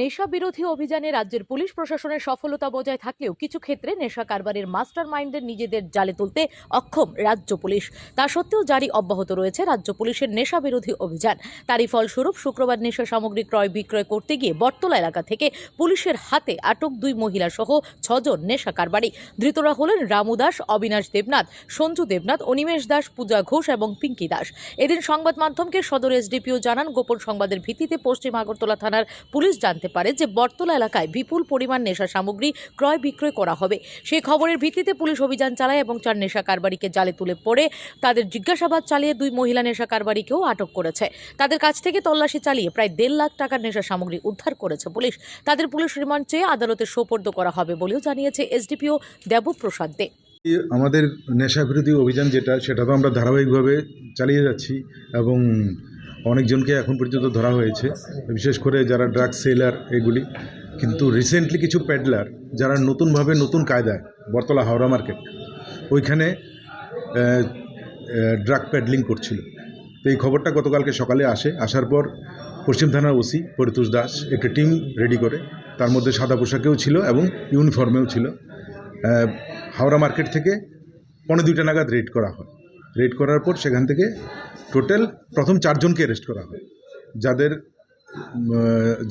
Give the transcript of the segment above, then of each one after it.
নেশা বিরোধী অভিযানে রাজ্যের পুলিশ প্রশাসনের সফলতা বজায় থাকলেও কিছু ক্ষেত্রে নেশা কারবারের মাস্টার মাইন্ডের নিজেদের জালে তুলতে অক্ষম রাজ্য পুলিশ। তা সত্ত্বেও জারি অব্যাহত রয়েছে রাজ্য পুলিশের নেশা বিরোধী অভিযান। তারই ফলস্বরূপ শুক্রবার নেশা সামগ্রী ক্রয় বিক্রয় করতে গিয়ে বটতলা এলাকা থেকে পুলিশের হাতে আটক দুই মহিলা সহ ছজন নেশা কারবারি। ধৃতরা হলেন রামু দাস, অবিনাশ দেবনাথ, সঞ্জু দেবনাথ, অনিমেষ দাস, পূজা ঘোষ এবং পিঙ্কি দাস। এদিন সংবাদ মাধ্যমকে সদর এসডিপিও জানান, গোপন সংবাদের ভিত্তিতে পশ্চিম আগরতলা থানার পুলিশ জানতে পারে যে বটতলা এলাকায় বিপুল পরিমাণ নেশা সামগ্রী ক্রয় বিক্রয় করা হবে। সেই খবরের ভিত্তিতে পুলিশ অভিযান চালায় এবং চার নেশা কারবারিকে জালে তুলে পড়ে। তাদের জিজ্ঞাসাবাদ চালিয়ে দুই মহিলা নেশা কারবারিকেও আটক করেছে। তাদের কাছ থেকে তল্লাশি চালিয়ে প্রায় দেড় লাখ টাকার নেশা সামগ্রী উদ্ধার করেছে পুলিশ। তাদের পুলিশ রিমান্ড চেয়ে আদালতে সোপর্দ করা হবে বলেও জানিয়েছে এসডিপিও দেবপ্রসাদ দে। আমাদের নেশা বিরোধী অভিযান যেটা, সেটা তো আমরা ধারাবাহিকভাবে চালিয়ে যাচ্ছি এবং অনেকজনকে এখন পর্যন্ত ধরা হয়েছে, বিশেষ করে যারা ড্রাগ সেলার এগুলি। কিন্তু রিসেন্টলি কিছু প্যাডলার যারা নতুনভাবে নতুন কায়দায় বরতলা হাওড়া মার্কেট ওইখানে ড্রাগ প্যাডলিং করছিল। তো এই খবরটা গতকালকে সকালে আসে, আসার পর পশ্চিম থানার ওসি পরিতোষ দাস একটি টিম রেডি করে। তার মধ্যে সাদা পোশাকেও ছিল এবং ইউনিফর্মেও ছিল। হাওড়া মার্কেট থেকে পনেরো দুইটা নাগাদ রেড করা হয়। রেড করার পর সেখান থেকে টোটাল প্রথম চারজনকে অ্যারেস্ট করা হয়। যাদের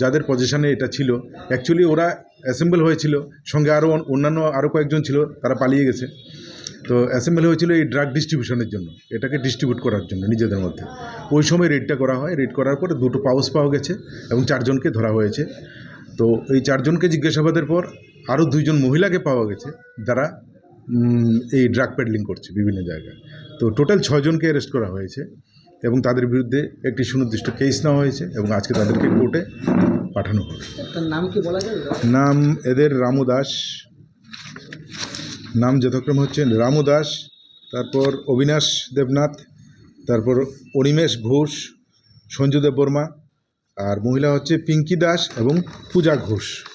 যাদের পজিশনে এটা ছিল। অ্যাকচুয়ালি ওরা অ্যাসেম্বল হয়েছিল, সঙ্গে আরও অন্যান্য আরও কয়েকজন ছিল, তারা পালিয়ে গেছে। তো অ্যাসেম্বল হয়েছিল এই ড্রাগ ডিস্ট্রিবিউশনের জন্য, এটাকে ডিস্ট্রিবিউট করার জন্য নিজেদের মধ্যে। ওই সময় রেডটা করা হয় রেড করার পরে দুটো পাউস পাওয়া গেছে এবং চারজনকে ধরা হয়েছে। তো এই চারজনকে জিজ্ঞাসাবাদের পর আরও দুইজন মহিলাকে পাওয়া গেছে, যারা এই ড্রাগ পেডলিং করছে বিভিন্ন জায়গায়। তো টোটাল ছয়জনকে অ্যারেস্ট করা হয়েছে এবং তাদের বিরুদ্ধে একটি সুনির্দিষ্ট কেস নেওয়া হয়েছে এবং আজকে তাদেরকে কোর্টে পাঠানো হবে। নাম কি বলা যাবে নাম এদের রামু দাস। নাম যথাক্রমে হচ্ছে রামু দাস তারপর অবিনাশ দেবনাথ তারপর অনিমেষ ঘোষ সঞ্জু দেব বর্মা আর মহিলা হচ্ছে পিঙ্কি দাস এবং পূজা ঘোষ।